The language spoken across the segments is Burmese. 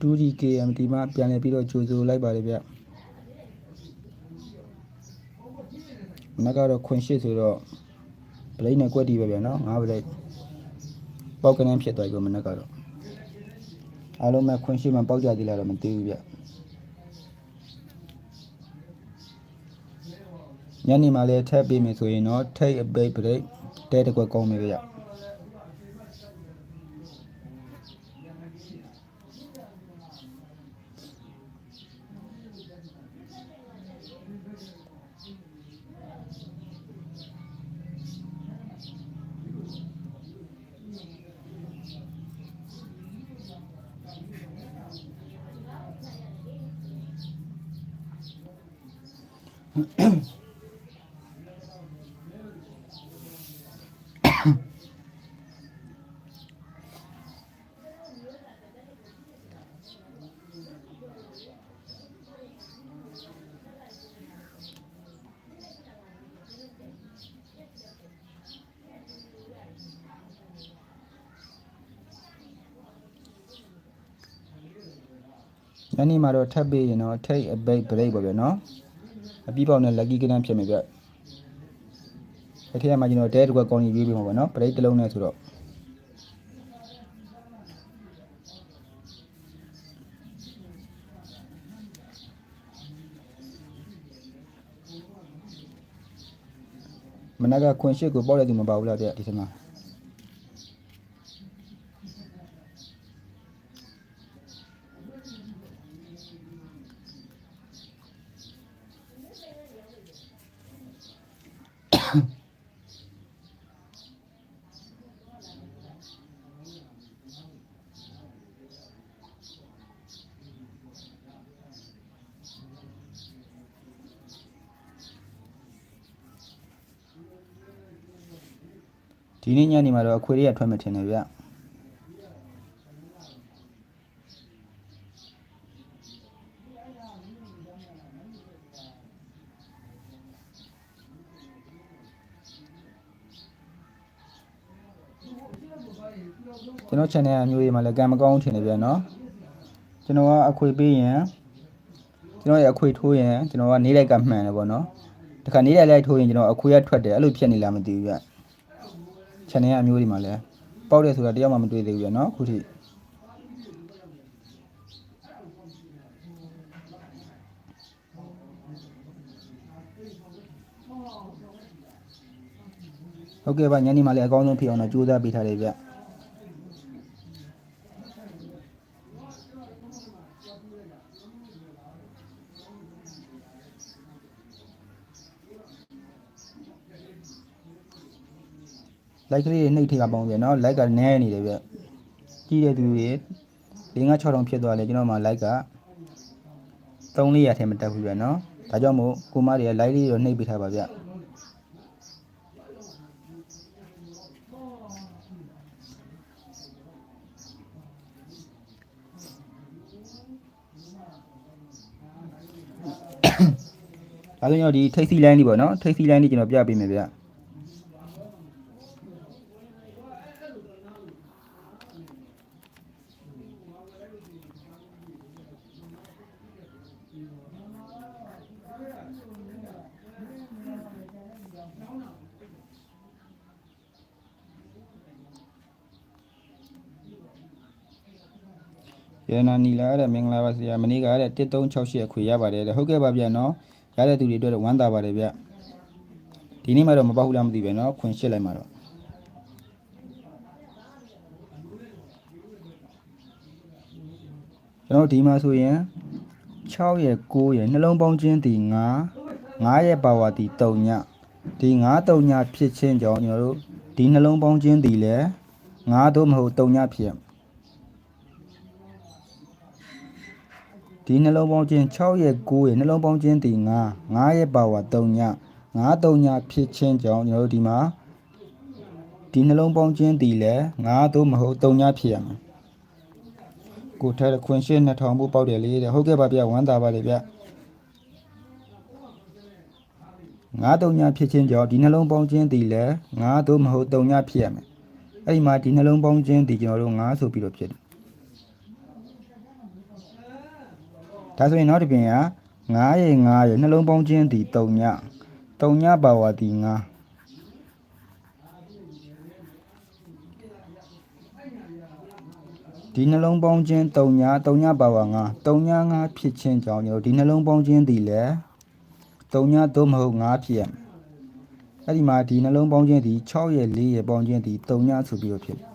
2DKMT မှာပြန်လည်ပြီးတော့ကြိုဆိုလိုက်ပါတယ်ဗျမနက်ကတော့ခွင်ရှစ်ဆိုတော့ဗလိတ်နဲ့ကွက်တီပဲဗျနော်ငါးဗလိတ်ပေါက်ကနေဖြစ်သွားပြီမနက်ကတော့အားလုံးမဲ့ခွင်ရှစ်မှပေါက်ကြသေးလားတော့မသိဘူးဗျညနေမှလည်းထပ်ပေးမယ်ဆိုရင်တော့ထိတ်အပိတ်ဗလိတ်တဲတစ်ကွက်ကောင်းမယ်ဗျ ညနေမှာတော့ထပ်ပေးရင်တော့ထိတ်အပိတ်ဗရိတ်ပါဗျနော် အပြီးပေါက်နဲ့ lucky ကနန်းဖြစ်မယ်ဗျအထက်မှာကျွန်တော်တဲတစ်ခွက်ကောင်းကြီးရွေးပေးမှာပါနော်ဗရိတ်တစ်လုံးနဲ့ဆိုတော့မနက်ကခွန်ရှစ်ကိုပေါက်တဲ့သူမပါဘူးလားဗျဒီစမှာ ဒီ နေ့ညနေမှာတော့အခွေလေးရထွက်မှထင်တယ်ဗျကျွန်တော် channel အမျိုးကြီးမှာလည်းကံမကောင်းထင်တယ်ဗျနော်ကျွန်တော်ကအခွေပေးရင်ကျွန်တော်ရဲ့အခွေထိုးရင်ကျွန်တော်ကနေလိုက်ကမှန်တယ်ပေါ့နော်တခါနေလိုက်လိုက်ထိုးရင်ကျွန်တော်အခွေရထွက်တယ်အဲ့လိုဖြစ်နေလားမသိဘူးဗျ channel အမျိုးဒီမှာလဲပေါက်တယ်ဆိုတာတယောက်မှမတွေ့သေးဘူးရနော်အခုထိဟုတ်ကဲ့ပါညနေမှလည်းအကောင်းဆုံးဖြစ်အောင်တော့ကြိုးစားပေးထားတယ်ဗျ လိုက်ကလေးတွေနှိပ်ထိပါပေါင်းဗျနော်လိုက်ကနည်းနေတယ်ဗျကြီးတဲ့သူတွေ၄၅6000ဖြစ်သွားတယ်ကျွန်တော်မှလိုက်က3400ထဲမတက်ဘူးဗျနော်ဒါကြောင့်မို့ကိုမတွေကလိုက်လေးတော့နှိပ်ပေးထားပါဗျဒါဆိုရင်တော့ဒီထိတ်စီလိုင်းလေးပေါ့နော်ထိတ်စီလိုင်းလေးကျွန်တော်ပြပေးမယ်ဗျ ရနာနီလာတဲ့မင်္ဂလာပါဆရာမနေ့ကတဲ့1368အခွေရပါတယ်တဲ့ဟုတ်ကဲ့ပါဗျာနော်ရတဲ့သူတွေအတွက်တော့ဝမ်းသာပါတယ်ဗျဒီနေ့မှတော့မပေါ့ဘူးလားမသိပဲနော်ခွင်ရှစ်လိုက်မှာတော့ကျွန်တော်ဒီမှာဆိုရင်6ရဲ့9ရဲ့နှလုံးပေါင်းခြင်းဒီ9 9ရဲ့ပါဝါဒီ3ညဒီ9 3ညဖြစ်ခြင်းကြောင့်ကျွန်တော်တို့ဒီနှလုံးပေါင်းခြင်းဒီလဲ9တို့မဟုတ်3ညဖြစ်ရမယ် ဒီနှလုံးပေါင်းခြင်း6ရဲ့9ရဲ့နှလုံးပေါင်းခြင်းဒီ9 9ရဲ့ပါဝါ3ည9 3ညဖြစ်ခြင်းကြောင့်ကျွန်တော်တို့ဒီမှာဒီနှလုံးပေါင်းခြင်းဒီလဲ9သို့မဟုတ်3ညဖြစ်ရမယ်ကိုထဲခွင်ရှင်း2000ဘူးပေါက်တယ်လေတဲ့ဟုတ်ကဲ့ပါဗျဝမ်းသာပါလေဗျ9 3ညဖြစ်ခြင်းကြောင့်ဒီနှလုံးပေါင်းခြင်းဒီလဲ9သို့မဟုတ်3ညဖြစ်ရမယ်အဲ့ဒီမှာဒီနှလုံးပေါင်းခြင်းဒီကျွန်တော်တို့9ဆိုပြီးတော့ဖြစ်တယ် ဒါဆိုရင်နောက်တစ်ပြင်က9ရဲ့9ရဲ့နှလုံးပေါင်းခြင်းဒီ3ည3ညပါဝါဒီ9ဒီနှလုံးပေါင်းခြင်း3ည3ညပါဝါ9 3ည9ဖြစ်ခြင်းကြောင့်ကျွန်တော်ဒီနှလုံးပေါင်းခြင်းဒီလဲ3ညသို့မဟုတ်9ဖြစ်ရမယ်အဲ့ဒီမှာဒီနှလုံးပေါင်းခြင်းဒီ6ရဲ့4ရဲ့ပေါင်းခြင်းဒီ3ညဆိုပြီးတော့ဖြစ်တယ်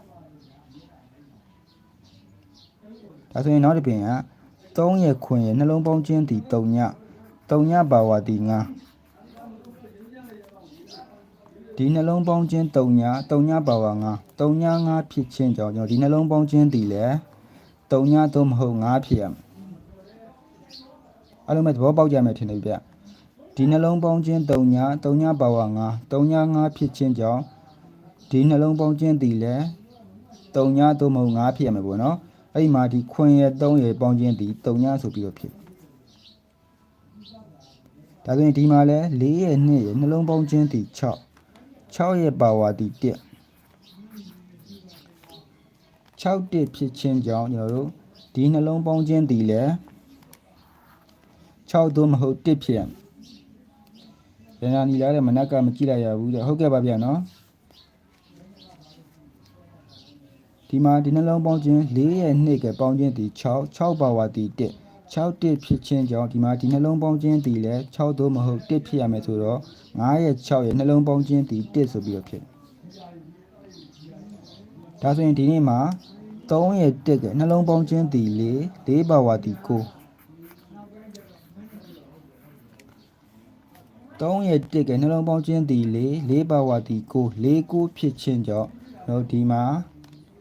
ဒါဆိုရင်နောက်တစ်ပြင်က 3ရဲ့ခွင်ရဲ့နှလုံးပေါင်းခြင်းဒီ3ည3ညပါဝါဒီ9ဒီနှလုံးပေါင်းခြင်း3ည3ညပါဝါ9 3ည9ဖြစ်ခြင်းကြောင့်ကျွန်တော်ဒီနှလုံးပေါင်းခြင်းဒီလဲ3ညသို့မဟုတ်9ဖြစ်ရမယ်အဲ့လိုမဲ့သဘောပေါက်ကြမယ်ထင်တယ်ဗျဒီနှလုံးပေါင်းခြင်း3ည3ညပါဝါ9 3ည9ဖြစ်ခြင်းကြောင့်ဒီနှလုံးပေါင်းခြင်းဒီလဲ3ညသို့မဟုတ်9ဖြစ်ရမယ်ပေါ့နော် အဲ့ဒီမှာဒီခွင်ရဲ့3ရဲ့ပေါင်းခြင်းဒီ3ညဆိုပြီးတော့ဖြစ်ဒါဆိုရင်ဒီမှာလဲ4ရဲ့2ရဲ့နှလုံးပေါင်းခြင်းဒီ6 6ရဲ့ပါဝါဒီ1 6တစ်ဖြစ်ခြင်းကြောင့်ကျွန်တော်တို့ဒီနှလုံးပေါင်းခြင်းဒီလဲ6သို့မဟုတ်1ဖြစ်ရမယ်။ရန်နာနီလာတဲ့မနက်ကမကြည့်လိုက်ရဘူးတဲ့ဟုတ်ကဲ့ပါဗျာနော်။ ဒီမှာဒီနှလုံးပေါင်းခြင်း4ရဲ့2ကပေါင်းခြင်းဒီ6 6ပါဝါဒီ1 6တစ်ဖြစ်ခြင်းကြောင့်ဒီမှာဒီနှလုံးပေါင်းခြင်းဒီလဲ6သို့မဟုတ်1ဖြစ်ရမယ်ဆိုတော့9ရဲ့6ရဲ့နှလုံးပေါင်းခြင်းဒီ1ဆိုပြီးတော့ဖြစ်ဒါဆိုရင်ဒီနေ့မှာ3ရဲ့1ကနှလုံးပေါင်းခြင်းဒီ4 4ပါဝါဒီ9 3ရဲ့1ကနှလုံးပေါင်းခြင်းဒီ4 4ပါဝါဒီ9 4 9ဖြစ်ခြင်းကြောင့်တော့ဒီမှာ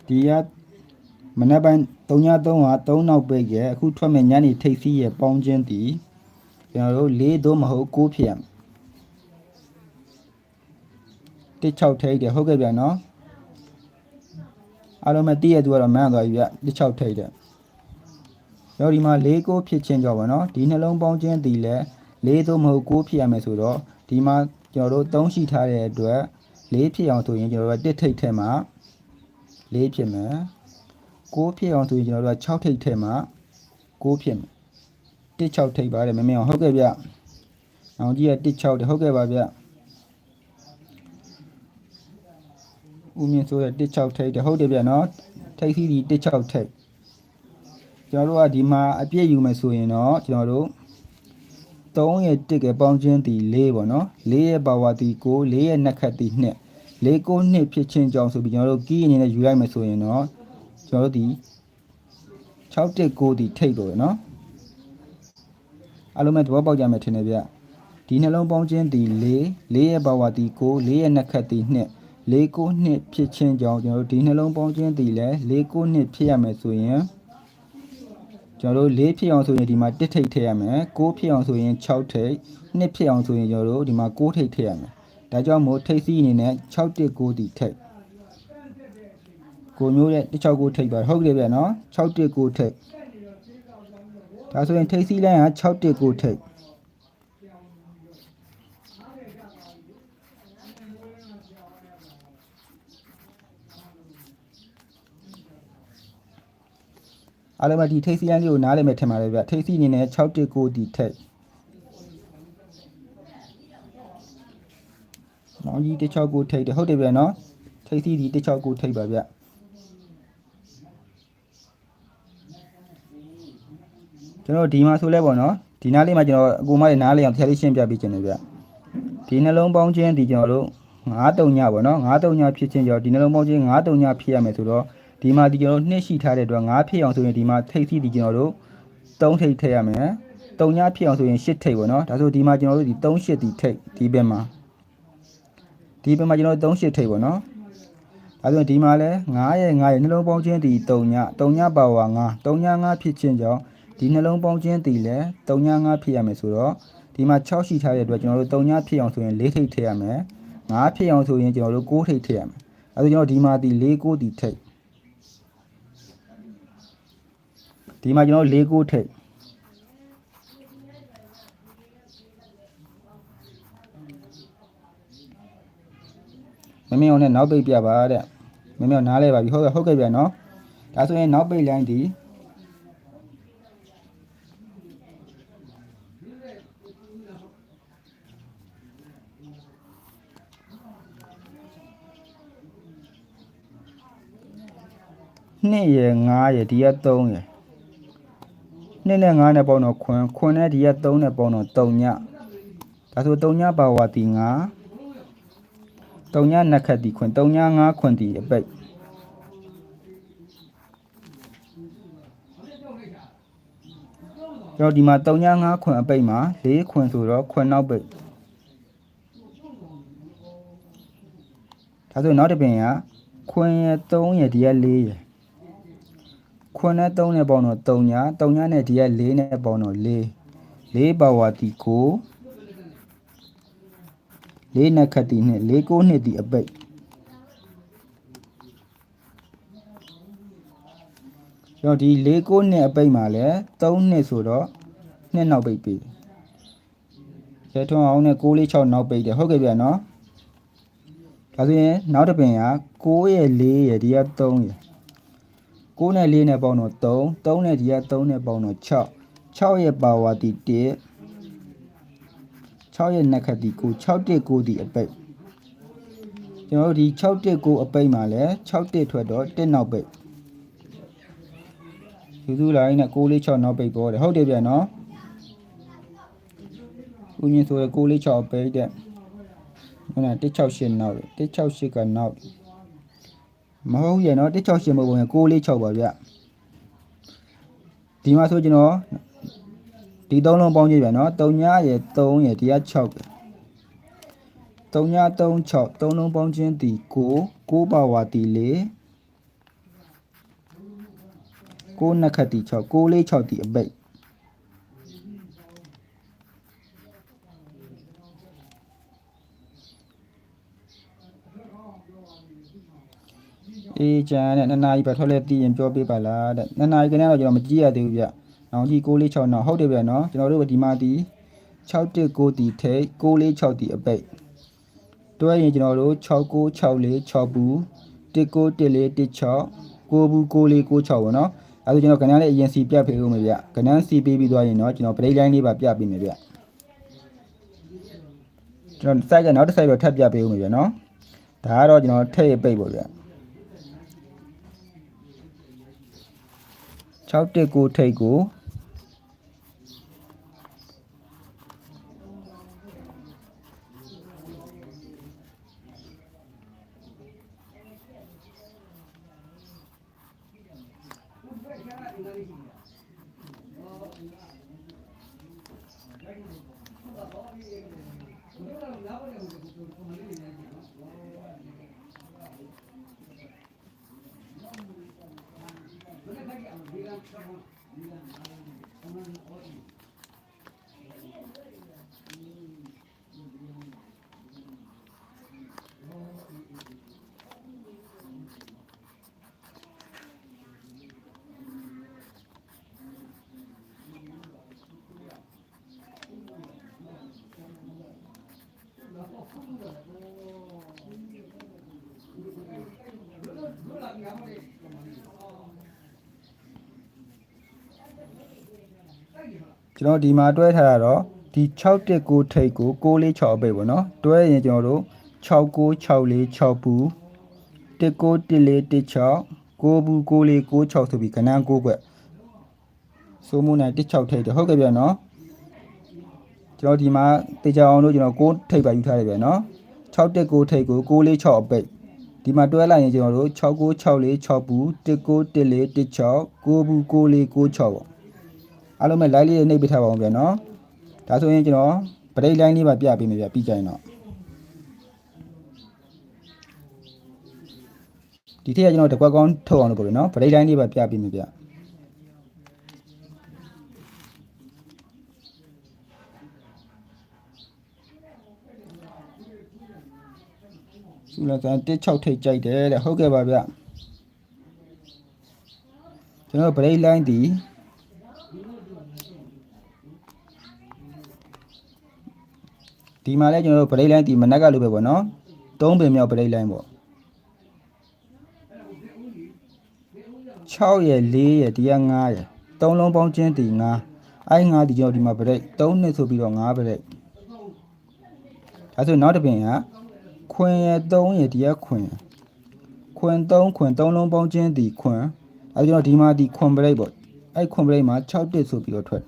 ဒီရမနေ့ပိုင်း3ည3ဟာ3နောက်ပိတ်ရဲ့အခုထွက်မဲ့ညနေထိပ်စီးရဲ့ပေါင်းခြင်းဒီကျွန်တော်တို့4သို့မဟုတ်9ဖြစ်ရမယ်တစ်6ထိပ်တယ်ဟုတ်ကဲ့ဗျာနော်အားလုံးမဲ့တည့်ရသူကတော့မန်းသွားပြီဗျတစ်6ထိပ်တယ်ရောဒီမှာ4 9ဖြစ်ခြင်းကြောင့်ဗောနော်ဒီနှလုံးပေါင်းခြင်းဒီလဲ4သို့မဟုတ်9ဖြစ်ရမယ်ဆိုတော့ဒီမှာကျွန်တော်တို့3ရှိထားတဲ့အတွက်4ဖြစ်အောင်ဆိုရင်ကျွန်တော်တို့ကတစ်ထိပ်ထဲမှာ 4ဖြစ်မယ်6ဖြစ်အောင်ဆိုရင်ကျွန်တော်တို့က6ထိပ်ထဲမှာ6ဖြစ်မယ်1 6ထိပ်ပါတယ်မမေအောင်ဟုတ်ကဲ့ဗျအောင်ကြီးက1 6တယ်ဟုတ်ကဲ့ပါဗျဦးမြင့်ဆိုတဲ့1 6ထိပ်တယ်ဟုတ်တယ်ဗျနော်ထိပ်စီးဒီ1 6ထိပ်ကျွန်တော်တို့ကဒီမှာအပြည့်ယူမယ်ဆိုရင်တော့ကျွန်တော်တို့3ရဲ့1ကပေါင်းခြင်းဒီ4ပေါ့နော်4ရဲ့ပါဝါဒီ9 4ရဲ့နှက်ခတ်ဒီ2 4 9နှစ်ဖြစ်ခြင်းကြောင့်ဆိုပြီးကျွန်တော်တို့ကီးအနေနဲ့ယူလိုက်မယ်ဆိုရင်တော့ကျွန်တော်တို့ဒီ619ဒီထိတ်တော့ရနော်အလုံးမဲ့သဘောပေါက်ကြမယ်ထင်တယ်ဗျဒီနှလုံးပေါင်းခြင်းဒီ4 4ရဲ့ပါဝါဒီ9 4ရဲ့နှက်ခတ်ဒီ2 4 9နှစ်ဖြစ်ခြင်းကြောင့်ကျွန်တော်တို့ဒီနှလုံးပေါင်းခြင်းဒီလဲ4 9နှစ်ဖြစ်ရမယ်ဆိုရင်ကျွန်တော်တို့4ဖြစ်အောင်ဆိုရင်ဒီမှာ1ထိပ်ထည့်ရမယ်9ဖြစ်အောင်ဆိုရင်6ထိပ်2ဖြစ်အောင်ဆိုရင်ကျွန်တော်တို့ဒီမှာ9ထိပ်ထည့်ရမယ် ဒါကြောင့်မို့ထိပ်စီးအနေနဲ့619ဒီထိပ်ကိုမျိုးတဲ့169ထိပ်ပါဟုတ်တယ်ဗျနော်619ထိပ်ဒါဆိုရင်ထိပ်စီးလိုင်းက619ထိပ်အားလုံးမဒီထိပ်စီးလိုင်းလေးကိုနားလည်မယ်ထင်ပါတယ်ဗျထိပ်စီးအနေနဲ့619ဒီထိပ် နောင်ကြီး169ထိပ်တယ်ဟုတ်တယ်ဗျနော်ထိပ်စီးဒီ169ထိပ်ပါဗျကျွန်တော်ဒီမှာဆိုလဲပေါ့နော်ဒီနားလေးမှာကျွန်တော်အကူမလေးနားလေးအောင်ဖျက်လေးရှင်းပြပေးခြင်းတယ်ဗျဒီနှလုံးပေါင်းခြင်းဒီကျွန်တော်တို့9တုံညပေါ့နော်9တုံညဖြစ်ခြင်းကြောင့်ဒီနှလုံးပေါင်းခြင်း9တုံညဖြစ်ရမယ်ဆိုတော့ဒီမှာဒီကျွန်တော်နှစ်ရှိထားတဲ့အတွက်9ဖြစ်အောင်ဆိုရင်ဒီမှာထိပ်စီးဒီကျွန်တော်တို့3ထိပ်ထည့်ရမယ်တုံညဖြစ်အောင်ဆိုရင်8ထိပ်ပေါ့နော်ဒါဆိုဒီမှာကျွန်တော်တို့ဒီ3 8ဒီထိပ်ဒီဘက်မှာ ဒီဘက်မှာကျွန်တော်3 8ထိပ်ပေါ့နော်ဒါဆိုရင်ဒီမှာလဲ9ရဲ့9ရဲ့နှလုံးပေါင်းခြင်းဒီ3ည3ညပါဝါ9 3ည9ဖြစ်ခြင်းကြောင့်ဒီနှလုံးပေါင်းခြင်းဒီလဲ3ည9ဖြစ်ရမယ်ဆိုတော့ဒီမှာ6ရှိထားတဲ့အတွက်ကျွန်တော်တို့3ညဖြစ်အောင်ဆိုရင်4ထိပ်ထည့်ရမယ်9ဖြစ်အောင်ဆိုရင်ကျွန်တော်တို့6ထိပ်ထည့်ရမယ်အဲဒါကျွန်တော်ဒီမှာဒီ4 9ဒီထိပ်ဒီမှာကျွန်တော်4 9ထိပ် မမင်းအောင်နဲ့နောက်ပိတ်ပြပါတဲ့မမင်းအောင်နားလဲပါပြီဟုတ်ကဲ့ဟုတ်ကဲ့ပြန်နော်ဒါဆိုရင်နောက်ပိတ်လိုင်းဒီနှစ်ရယ်9ရယ်ဒီရ3ရယ်နှစ်နဲ့9နဲ့ပေါင်းတော့ခွန်းခွန်းနဲ့ဒီရ3နဲ့ပေါင်းတော့3ညဒါဆို3ညပါဝါတီ9 3ညနှစ်ခတ်တီခွန်း3ည5ခွန်းတီအပိတ်ကျွန်တော်ဒီမှာ3ည5ခွန်းအပိတ်မှာ4ခွန်းဆိုတော့ခွန်းနောက်ပိတ်ဒါဆိုနောက်တစ်ပင်ကခွန်းရ3ရဒီက4ရခွန်းနဲ့3နဲ့ပေါင်းတော့3ည3ညနဲ့ဒီက4နဲ့ပေါင်းတော့4 4ပါဝါတီ9 လေးနှစ်ခတ်တီနှစ်လေးကိုနှစ်တီအပိတ်ကျွန်တော်ဒီလေးကိုနှစ်အပိတ်မှာလဲ3နှစ်ဆိုတော့နှစ်နောက်ပိတ်ပြီရဲထွန်းအောင်နဲ့6လေး6နောက်ပိတ်တယ်ဟုတ်ကဲ့ဗျာနော်ဒါဆိုရင်နောက်တစ်ပင်က6ရဲ့4ရဲ့ဒီက3ရဲ့6နဲ့4နဲ့ပေါင်းတော့3 3နဲ့ဒီက3နဲ့ပေါင်းတော့6 6ရဲ့ပါဝါတီ1 6ရဲ့နက်ခတ်ဒီကို6တက်ကိုဒီအပိတ်ကျွန်တော်တို့ဒီ6တက်ကိုအပိတ်မှာလဲ6တက်ထွက်တော့1နောက်ပိတ်သူသူလိုင်းနဲ့6လေး6နောက်ပိတ်ပေါ်တယ်ဟုတ်တယ်ဗျာနော်ဦးညင်းဆိုရ6လေး6အပိတ်တဲ့ဟုတ်လား168နောက်တယ်168ကနောက်တယ်မဟုတ်ရဲ့နော်168မဟုတ်ဘူး6လေး6ပါဗျဒီမှာဆိုကျွန်တော် ဒီသုံးလုံးပေါင်းကြည့်ပြန်နော်3ညရယ်3ရယ်ဒီက6ပဲ3ည3 6သုံးလုံးပေါင်းခြင်းဒီ9 9ပါဝါတီ4 9နှစ်ခတ်တီ6 9လေး6တီအပိတ်အေးကျန်တဲ့နှစ်နာရီပဲထွက်လဲတည်ရင်ပြောပြပါလားတဲ့နှစ်နာရီကနေတော့ကျွန်တော်မကြည့်ရသေးဘူးဗျ။ နောက်ကြီး6လေး6နောက်ဟုတ်တယ်ဗျနော်ကျွန်တော်တို့ဒီမှာဒီ6တက်9တီထိတ်6လေး6တီအပိတ်တွဲရင်ကျွန်တော်တို့6 9 6လေး6ဘူး1 9 1လေး1 6 9ဘူး9လေး9 6ပေါ့နော်။အဲဒါကျွန်တော်ကဏ္ဍလေးအရင်စီပြပေးဦးမယ်ဗျ။ကဏ္ဍစီပေးပြီးသွားရင်တော့ကျွန်တော် break line လေးပါပြပေးမယ်ဗျ။ကျွန်တော် site ကနောက်တစ် site တော့ထပ်ပြပေးဦးမယ်ဗျနော်။ဒါကတော့ကျွန်တော်ထည့်ရပိတ်ပေါ့ဗျ။6တက် ကိုထိတ် ကိုကျွန်တော်ဒီမှာတွဲထားတာတော့ဒီ6တက်ကိုထိတ်ကို6လေး6အပိတ်ပေါ့နော်တွဲရင်ကျွန်တော်တို့6ကို6လေး6ဘူးတက်ကိုတက်လေးတက်6 9ဘူး9လေး9 6ဆိုပြီးခဏ9ကွက်စိုးမှုနိုင်တက်6ထိတ်တယ်ဟုတ်ကဲ့ဗျာနော်ကျွန်တော်ဒီမှာတေချာအောင်လို့ကျွန်တော်6ထိတ်ပါယူထားတယ်ဗျာနော်6တက်ကိုထိတ်ကို6လေး6အပိတ်ဒီမှာတွဲလိုက်ရင်ကျွန်တော်တို့6ကို6လေး6ဘူးတက်ကိုတက်လေးတက်6 9ဘူး9လေး9 6ပေါ့ အားလုံးပဲ line လေးနှိပ်ပေးထားပါအောင်ဗျာနော်ဒါဆိုရင်ကျွန်တော် break line လေးပါပြပေးမယ်ဗျပြီးကြရင်တော့ဒီထက်ကကျွန်တော်တကွက်ကောင်းထုတ်အောင်လုပ်ပို့လို့နော် break line လေးပါပြပေးမယ်ဗျသူလည်းကန်16ထိတ်ကြိုက်တယ်တဲ့ဟုတ်ကဲ့ပါဗျကျွန်တော် break line ဒီ ဒီမှာလည်းကျွန်တော်တို့ break line ဒီမနက်ကလိုပဲပေါ့နော်3ပင်မြောက် break line ပေါ့6ရယ်4ရယ်ဒီက9ရယ်3လုံးပေါင်းချင်းဒီ9အဲ့9ဒီကျွန်တော်ဒီမှာ break 3နှစ်ဆိုပြီးတော့9 break ဒါဆိုနောက်တစ်ပင်ကခွင်ရယ်3ရယ်ဒီကခွင်ခွင်3ခွင်3လုံးပေါင်းချင်းဒီခွင်အဲကျွန်တော်ဒီမှာဒီခွန်ပရိတ်ပေါ့အဲ့ခွန်ပရိတ်မှာ6တစ်ဆိုပြီးတော့ထွက်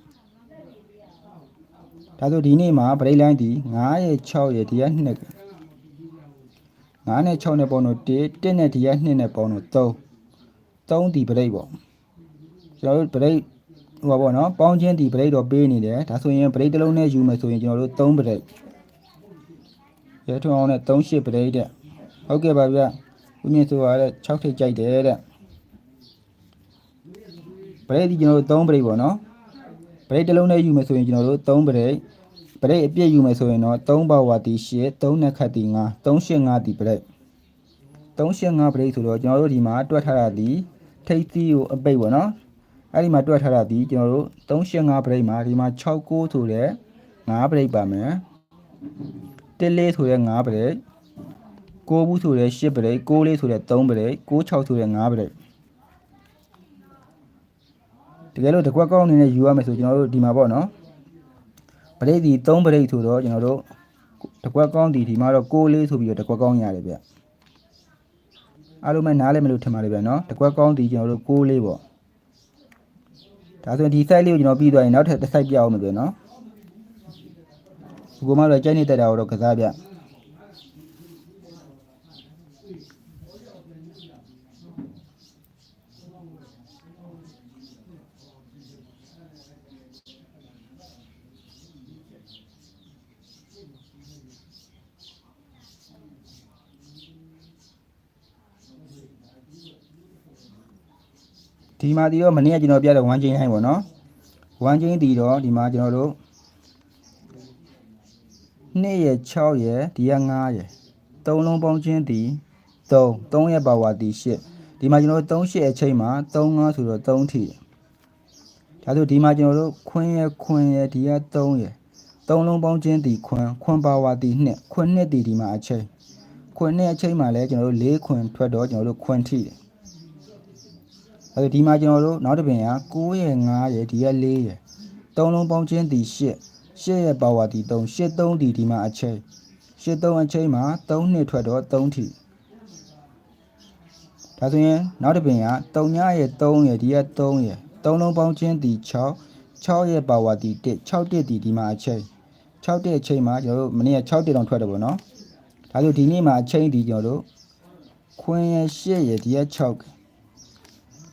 ဒါဆိုဒီနေ့မှာပရိတ်လိုင်းဒီ9ရဲ့6ရဲ့ဒီက2နဲ့9နဲ့6နဲ့ပေါင်းတော့1 1နဲ့ဒီက2နဲ့ပေါင်းတော့3 3ဒီပရိတ်ပေါ့ကျွန်တော်တို့ပရိတ်ဟိုပါပေါ့နော်ပေါင်းချင်းဒီပရိတ်တော့ပေးနေတယ်ဒါဆိုရင်ပရိတ်တစ်လုံးနဲ့ယူမယ်ဆိုရင်ကျွန်တော်တို့3ပရိတ်ရဲထွန်းအောင်နဲ့3 8ပရိတ်တဲ့ဟုတ်ကဲ့ပါဗျဦးမြင့်ဆိုရတဲ့6ထိပ်ကြိုက်တယ်တဲ့ပရိတ်ဒီကျွန်တော်တို့3ပရိတ်ပေါ့နော်ပရိတ်တစ်လုံးနဲ့ယူမယ်ဆိုရင်ကျွန်တော်တို့3ပရိတ် ပရိတ်အပြည့်ယူမယ်ဆိုရင်တော့3ပါဝါတီ8 3နဲ့ခတ်တီ9 385တီပရိတ်385ပရိတ်ဆိုတော့ကျွန်တော်တို့ဒီမှာတွက်ထားတာဒီထိပ်သီးကိုအပိတ်ပေါ့နော်အဲ့ဒီမှာတွက်ထားတာဒီကျွန်တော်တို့385ပရိတ်မှာဒီမှာ69ဆိုတဲ့9ပရိတ်ပါမယ်1လေးဆိုတဲ့9ပရိတ်6ဘူးဆိုတဲ့10ပရိတ်6လေးဆိုတဲ့3ပရိတ်6 6ဆိုတဲ့5ပရိတ်တကယ်လို့တကွက်ကောင်းအနေနဲ့ယူရမယ်ဆိုကျွန်တော်တို့ဒီမှာပေါ့နော် ပရိတ်ဒီ3ပရိတ်ဆိုတော့ကျွန်တော်တို့တကွက်ကောင်းဒီဒီမှာတော့6လေးဆိုပြီးတော့တကွက်ကောင်းရတယ်ဗျအားလုံးပဲနားလည်းမလို့ထင်ပါတယ်ဗျနော်တကွက်ကောင်းဒီကျွန်တော်တို့6လေးပေါ့ဒါဆိုရင်ဒီ site လေးကိုကျွန်တော်ပြီးသွားရင်နောက်ထပ်တစ် site ပြအောင်မယ်ဗျနော်ဒီကောင်မတော့ကြိုက်နေတဲ့တာကိုတော့ကစားပြ ဒီမှာဒီတော့မနေ့ကကျွန်တော်ပြတဲ့1 chain ဟိုင်းပေါ့နော်1 chain ဒီတော့ဒီမှာကျွန်တော်တို့2ရဲ့6ရဲ့ဒီက9ရဲ့3လုံးပေါင်းချင်းဒီ3 3ရဲ့ပါဝါဒီ8ဒီမှာကျွန်တော်တို့3 8အချိန်မှာ3 5ဆိုတော့3ထိဒါဆိုဒီမှာကျွန်တော်တို့ခွင်းရဲ့ခွင်းရဲ့ဒီက3ရဲ့3လုံးပေါင်းချင်းဒီခွင်းခွင်းပါဝါဒီ2ခွင်းနှစ်ဒီဒီမှာအချိန်ခွင်းနှစ်အချိန်မှာလည်းကျွန်တော်တို့4ခွင်းထွက်တော့ကျွန်တော်တို့ခွင်းထိတယ် အဲဒီမှာကျွန်တော်တို့နောက်တစ်ပင်က9ရဲ့9ရဲ့ဒီက4ရဲ့သုံးလုံးပေါင်းချင်းဒီ8 8ရဲ့ပါဝါဒီ3 8 3ဒီဒီမှာအချိန်8 3အချိန်မှာ3နှစ်ထွက်တော့3ထိဒါဆိုရင်နောက်တစ်ပင်က3ညရဲ့3ရဲ့ဒီက3ရဲ့သုံးလုံးပေါင်းချင်းဒီ6 6ရဲ့ပါဝါဒီ1 6တစ်ဒီဒီမှာအချိန်6တစ်အချိန်မှာကျွန်တော်တို့မနေ့က6တစ်တောင်ထွက်တယ်ပေါ့နော်ဒါဆိုဒီနေ့မှာအချိန်ဒီကျွန်တော်တို့ခွင်းရဲ့8ရဲ့ဒီက6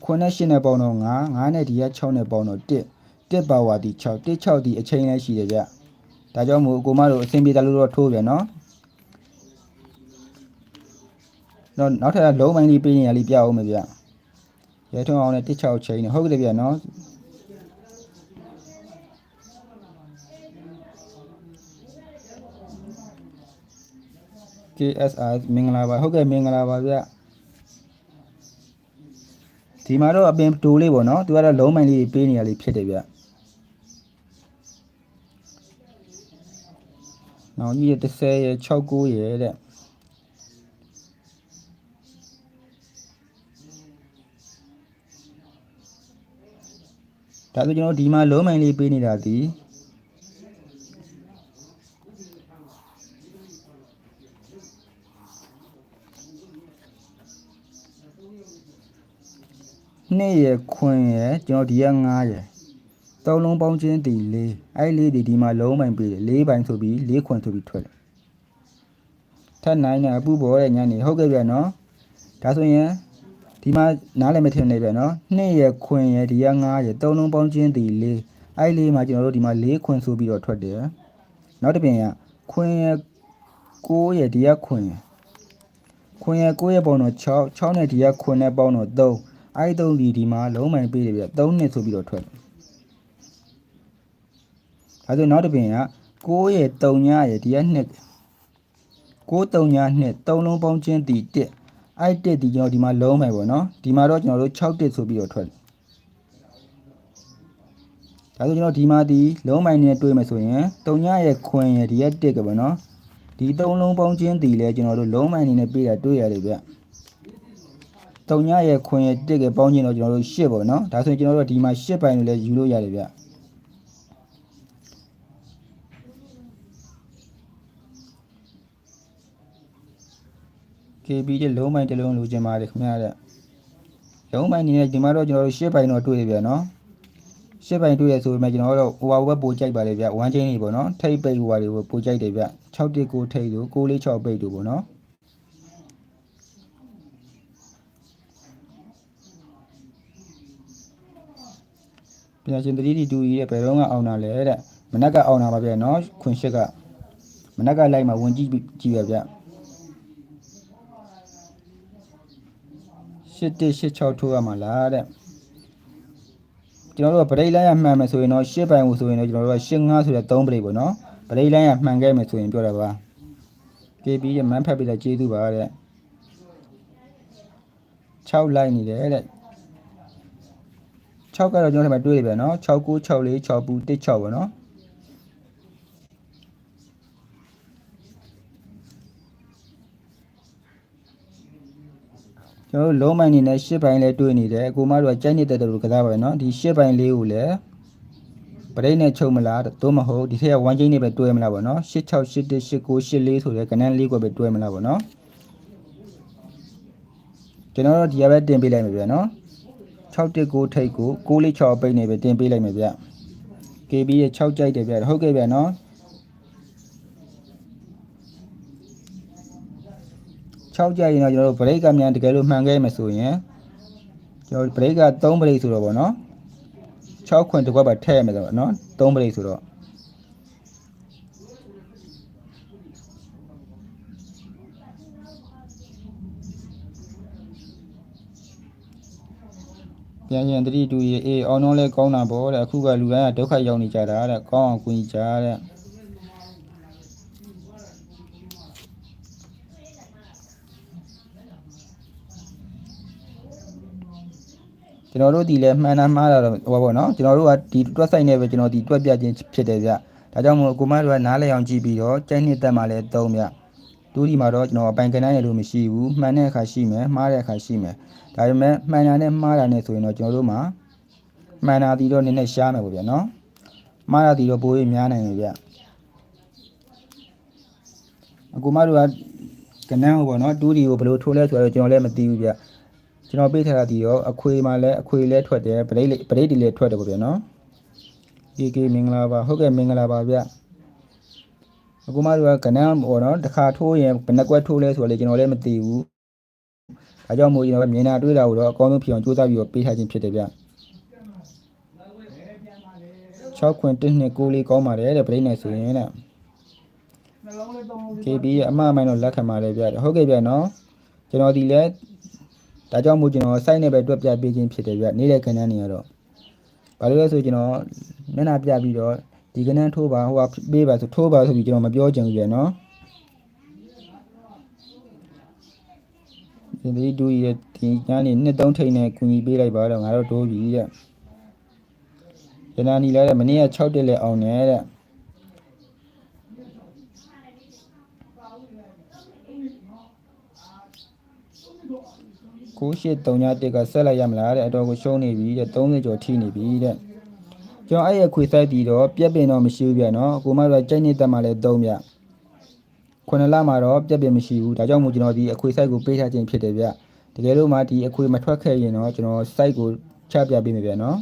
ခွန်းနဲ့8နဲ့ပေါင်းတော့9 9နဲ့ဒီက6နဲ့ပေါင်းတော့1 1ပါဝါဒီ6 1 6ဒီအချိန်လည်းရှိတယ်ဗျဒါကြောင့်မို့ကိုမတို့အဆင်ပြေတယ်လို့တော့ထိုးပြန်နော်တော့နောက်ထပ်လုံးပိုင်းလေးပေးနေရလေးပြအောင်မယ်ဗျရဲထုံအောင်နဲ့1 6ချိန်နဲ့ဟုတ်ကဲ့ဗျနော် KSR မင်္ဂလာပါဟုတ်ကဲ့မင်္ဂလာပါဗျ ဒီမှာတော့အပင်တိုးလေးပေါ့နော်သူကတော့လုံးမိုင်လေးပေးနေရလေးဖြစ်တယ်ဗျနောက်ကြီး30ရဲ့69ရဲ့တဲ့ဒါဆိုကျွန်တော်ဒီမှာလုံးမိုင်လေးပေးနေတာဒီ နှစ်ရယ်ခွင်ရယ်ကျွန်တော်ဒီက9ရယ်သုံးလုံးပေါင်းချင်းဒီလေးအဲ့လေးဒီဒီမှာလုံးပိုင်ပေးတယ်လေးပိုင်ဆိုပြီးလေးခွင်ဆိုပြီးထွက်တယ်ထပ်နိုင်တာအပူပေါ်တဲ့ညနေဟုတ်ကဲ့ဗျနော်ဒါဆိုရင်ဒီမှာနားလည်းမထင်နေဗျနော်နှစ်ရယ်ခွင်ရယ်ဒီက9ရယ်သုံးလုံးပေါင်းချင်းဒီလေးအဲ့လေးမှာကျွန်တော်တို့ဒီမှာလေးခွင်ဆိုပြီးတော့ထွက်တယ်နောက်တစ်ပြင်ကခွင်ရယ်9ရယ်ဒီကခွင်ရယ်ခွင်ရယ်9ရယ်ပေါင်းတော့6 6နဲ့ဒီကခွင်နဲ့ပေါင်းတော့3 အဲ့တုံးဒီဒီမှာလုံးမိုင်ပေးတယ်ပြ3နှစ်ဆိုပြီးတော့ထွက်ဒါဆိုနောက်တစ်ပင်က6ရဲ့3ညရဲ့ဒီကနှစ်6 3ညနှစ်3လုံးပေါင်းချင်းဒီ1အဲ့1ဒီကျွန်တော်ဒီမှာလုံးမယ်ပေါ့နော်ဒီမှာတော့ကျွန်တော်တို့6တစ်ဆိုပြီးတော့ထွက်ဒါဆိုကျွန်တော်ဒီမှာဒီလုံးမိုင်နဲ့တွေးမယ်ဆိုရင်3ညရဲ့ခွင်ရဲ့ဒီက1ကပေါ့နော်ဒီ3လုံးပေါင်းချင်းဒီလဲကျွန်တော်တို့လုံးမိုင်အနေနဲ့ပေးတာတွေးရတယ်ဗျ တုံညရဲ့ခွင်ရဲ့တစ်ကပေါင်းချင်းတော့ကျွန်တော်တို့၈ပေါ့နော်ဒါဆိုရင်ကျွန်တော်တို့ဒီမှာ၈ပိုင်လို့လည်းယူလို့ရတယ်ဗျကေဘီတဲ့လုံးမိုင်တစ်လုံးလိုချင်ပါတယ်ခင်ဗျာတဲ့ရလုံးပိုင်းအနေနဲ့ဒီမှာတော့ကျွန်တော်တို့ရှစ်ပိုင်းတော့တွေ့ရဗျာနော်ရှစ်ပိုင်းတွေ့ရဆိုပေမဲ့ကျွန်တော်တို့ဟိုဟာဘက်ပိုကြိုက်ပါလေဗျာဝမ်းချင်းတွေပေါ့နော်ထိတ်ပိတ်ဟိုဟာတွေကိုပိုကြိုက်တယ်ဗျ619ထိတ်တို့646ပိတ်တို့ပေါ့နော် ပြန်ရှင်တတိတီတူကြီးရဲ့ဘယ်တော့ကအောင်တာလဲတဲ့မနက်ကအောင်တာပါဗျာနော်ခွန်ရှစ်ကမနက်ကလိုက်မှာဝင်ကြည့်ကြည့်ရဗျာ8186ထိုးရမှာလားတဲ့ကျွန်တော်တို့ကပရိတ်လိုင်းရမှန်မယ်ဆိုရင်တော့8ပိုင်ကိုဆိုရင်တော့ကျွန်တော်တို့က85ဆိုတဲ့3ပရိတ်ပေါ့နော်ပရိတ်လိုင်းရမှန်ခဲ့မယ်ဆိုရင်ပြောတာပါ KB ရဲ့မန်းဖက်ပြီးတော့ကျေးဇူးပါတဲ့6လိုက်နေတယ်တဲ့ 6ကတော့ကျွန်တော်တို့မှာတွေးရပြန်နော်6964 6ပူ16ပေါ့နော်ကျွန်တော်တို့လုံးမိုင်းနေနဲ့ရှစ်ပိုင်းလဲတွေးနေတယ်အကိုမတို့ကကြိုက်နေတဲ့တူကစားပါပဲနော်ဒီရှစ်ပိုင်းလေးကိုလည်းပရိတ်နဲ့ချုပ်မလားသို့မဟုတ်ဒီထက်ကဝမ်းချင်းနဲ့ပဲတွဲမလားပေါ့နော်8681 8984ဆိုတဲ့ကဏ္ဍလေးကိုပဲတွဲမလားပေါ့နော်ကျွန်တော်တို့ဒီကပဲတင်ပေးလိုက်မယ်ဗျာနော် 619ထိတ်ကို646ပိတ်နေပဲတင်ပေးလိုက်မယ်ဗျ KB ရဲ့6ကြိုက်တယ်ဗျဟုတ်ကဲ့ဗျနော်6ကြိုက်ရင်တော့ကျွန်တော်တို့ break ကမြန်တကယ်လို့မှန်ခဲ့မယ်ဆိုရင်ကျွန်တော် break က3 break ဆိုတော့ဗောနော်6ခွင်တစ်ခွက်ပါထည့်ရမယ်ဆိုတော့နော်3 break ဆိုတော့ ပြန်ရင်တတိတူရေအေးအောင်တော့လဲကောင်းတာဗောတဲ့အခုကလူတိုင်းကဒုက္ခရောက်နေကြတာတဲ့ကောင်းအောင်ကူညီကြတဲ့ကျွန်တော်တို့ဒီလဲမှန်တာမှားတာတော့ဟောပေါ့နော်ကျွန်တော်တို့ကဒီတွက်ဆိုင်နဲ့ပဲကျွန်တော်ဒီတွက်ပြခြင်းဖြစ်တယ်ဗျဒါကြောင့်မို့ကိုမတို့ကနားလဲအောင်ကြည့်ပြီးတော့ကြိုက်နှစ်သက်မှလည်းသုံးဗျ တူဒီမှာတော့ကျွန်တော်အပိုင်ကနိုင်ရလို့မရှိဘူးမှန်တဲ့အခါရှိမယ်မှားတဲ့အခါရှိမယ်ဒါပေမဲ့မှန်တာနဲ့မှားတာနဲ့ဆိုရင်တော့ကျွန်တော်တို့မှာမှန်တာဒီတော့နည်းနည်းရှားမယ်ပေါ့ဗျာနော်မှားတာဒီတော့ပိုပြီးများနိုင်တယ်ဗျအကူမတို့ကကနန်းဟိုပေါ့နော်တူဒီကိုဘယ်လိုထိုးလဲဆိုတော့ကျွန်တော်လည်းမသိဘူးဗျကျွန်တော်ပေးထားတာဒီရောအခွေမှာလည်းအခွေလဲထွက်တယ်ပရိတ်ပရိတ်ဒီလည်းထွက်တယ်ပေါ့ဗျာနော်ကေကေမင်္ဂလာပါဟုတ်ကဲ့မင်္ဂလာပါဗျ အခုမှတို့ကကနန်းပေါ့နော်တစ်ခါထိုးရင်ဘယ်နှကွက်ထိုးလဲဆိုတော့လေကျွန်တော်လည်းမသိဘူးဒါကြောင့်မို့ကျွန်တော်မြင်တာတွေ့တာကိုတော့အကောင်းဆုံးဖြစ်အောင်ကြိုးစားပြီးတော့ပေးထားခြင်းဖြစ်တယ်ဗျ6ခွင်1နှစ်6လေးကောင်းပါတယ်တဲ့ပြိနေဆိုရင်တဲ့ KB ရဲ့အမှားအမှန်တော့လက်ခံပါတယ်ဗျဟုတ်ကဲ့ဗျနော်ကျွန်တော်ဒီလဲဒါကြောင့်မို့ကျွန်တော် site နဲ့ပဲတွက်ပြပေးခြင်းဖြစ်တယ်ဗျနေတဲ့ခဏန်းနေရတော့ဘာလို့လဲဆိုကျွန်တော်မျက်နှာပြပြီးတော့ ဒီကနန်းထိုးပါဟိုကပေးပါဆိုထိုးပါဆိုပြီးကျွန်တော်မပြောချင်ဘူးပြနော်ဒီဒီဒူရဲ့ဒီညာနေနှစ်သုံးထိန်နဲ့ကူညီပေးလိုက်ပါတော့ငါတို့ဒိုးပြီတဲ့ရနာနီလာတဲ့မနေ့က6တက်လက်အောင်နေတဲ့ကိုရှိ3ညတက်ကဆက်လိုက်ရမလားတဲ့အတော်ကိုရှုံးနေပြီတဲ့30ကျော်ထိနေပြီတဲ့ ကျွန်တော်အဲ့ရခွေဆိုင်ပြီးတော့ပြက်ပင်တော့မရှိဘူးဗျနော်ကိုမတို့ကြိုက်နေတက်မှလည်း3ဗျခုနှစ်လမှာတော့ပြက်ပင်မရှိဘူးဒါကြောင့်မို့ကျွန်တော်ဒီအခွေဆိုင်ကိုပေးထားခြင်းဖြစ်တယ်ဗျတကယ်လို့မှဒီအခွေမထွက်ခဲ့ရင်တော့ကျွန်တော် site ကိုချပြပေးမယ်ဗျနော်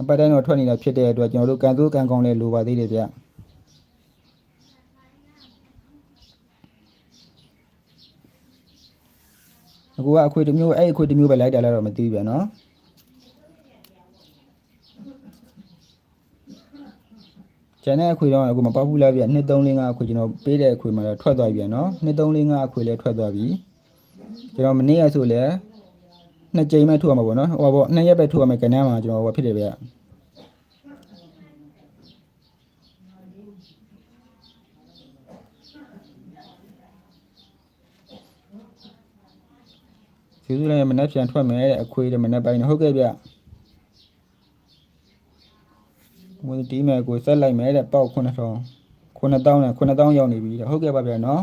အပတ်တိုင်းတော့ထွက်နေတာဖြစ်တဲ့အတွက်ကျွန်တော်တို့ကန်သိုးကန်ကောင်းလဲလိုပါသေးတယ်ဗျအခုကအခွေတစ်မျိုးအဲ့အခွေတစ်မျိုးပဲလိုက်တာလည်းတော့မသိဘူးဗျနော် ကျန်တဲ့အခွေတော့အခုမပေါက်ဘူးလားဗျ2 3 4 5အခွေကျွန်တော်ပေးတဲ့အခွေမှာတော့ထွက်သွားပြီဗျနော်2 3 4 5အခွေလည်းထွက်သွားပြီကျွန်တော်မနေ့ကဆိုလဲနှစ်ကြိမ်မှထိုးရမှာပေါ့နော်ဟိုပေါ့နှစ်ရက်ပဲထိုးရမယ်ကဏ္ဍမှာကျွန်တော်ဟိုဖြစ်တယ်ဗျကျေးဇူးလည်းမနှက်ပြန်ထွက်မယ်တဲ့အခွေလည်းမနှက်ပိုင်းဟုတ်ကဲ့ဗျ ဝင်တီးမယ်ကိုဆက်လိုက်မယ်တဲ့ပေါက်9000 9000နဲ့9000ရောက်နေပြီတဲ့ဟုတ်ကဲ့ပါဗျာနော်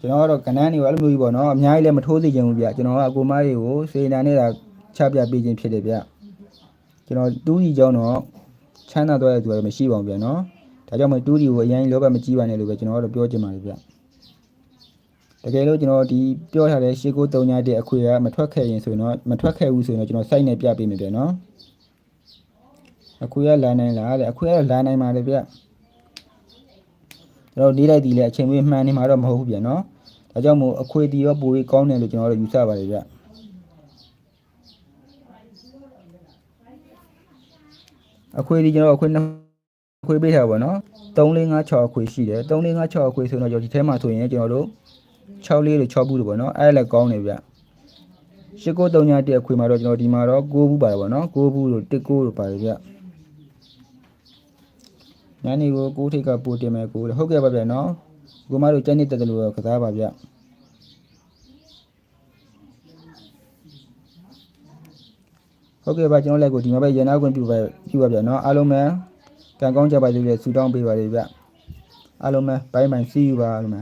ကျွန်တော်ကတော့ကဏ္ဍနေကိုအဲ့လိုမျိုးကြီးပေါ့နော်အများကြီးလည်းမထိုးသိချင်ဘူးဗျကျွန်တော်ကအကူမတွေကိုစေနာနေတာချပြပေးခြင်းဖြစ်တယ်ဗျကျွန်တော်တူးကြီးကြောင်းတော့ချမ်းသာတော့တဲ့သူကတော့မရှိပါဘူးဗျနော်ဒါကြောင့်မို့တူးကြီးကိုအရင်လောဘမကြီးပါနဲ့လို့ပဲကျွန်တော်ကတော့ပြောချင်ပါတယ်ဗျတကယ်လို့ကျွန်တော်ဒီပြောထားတဲ့ရှေးကိုတုံညာတဲ့အခွေကမထွက်ခဲ့ရင်ဆိုရင်တော့မထွက်ခဲ့ဘူးဆိုရင်တော့ကျွန်တော်စိုက်နေပြပေးမယ်ဗျနော် အခွေကလာနိုင်လားတဲ့အခွေကလာနိုင်ပါလေဗျကျွန်တော်လေးလိုက်ဒီလေအချိန်လေးမှန်နေမှာတော့မဟုတ်ဘူးဗျနော်ဒါကြောင့်မို့အခွေတီရောပိုပြီးကောင်းတယ်လို့ကျွန်တော်တို့ယူဆပါတယ်ဗျအခွေဒီကျွန်တော်အခွေနှစ်အခွေပေးထားပါနော်3 4 5 6အခွေရှိတယ်3 4 5 6အခွေဆိုတော့ကျွန်တော်ဒီထဲမှာဆိုရင်ကျွန်တော်တို့6လေးလို့6ဘူးလို့ပေါ့နော်အဲ့ဒါလည်းကောင်းတယ်ဗျရှစ်ကို3ညတက်အခွေမှာတော့ကျွန်တော်ဒီမှာတော့9ဘူးပါတယ်ပေါ့နော်9ဘူးလို့1ကိုလို့ပါတယ်ဗျ ညနေကို9ထိပ်ကပို့တင်မယ်ကိုဟုတ်ကဲ့ပါဗျနော်ကိုမတို့ကြက်နေတက်တယ်လို့ကစားပါဗျဟုတ်ကဲ့ပါကျွန်တော်လည်းကိုဒီမှာပဲရန်နာခွင့်ပြုပါပြုပါဗျနော်အားလုံးပဲကံကောင်းကြပါစေလို့ဆုတောင်းပေးပါလေဗျအားလုံးပဲဘိုင်းဘိုင် see you ပါအားလုံးပဲ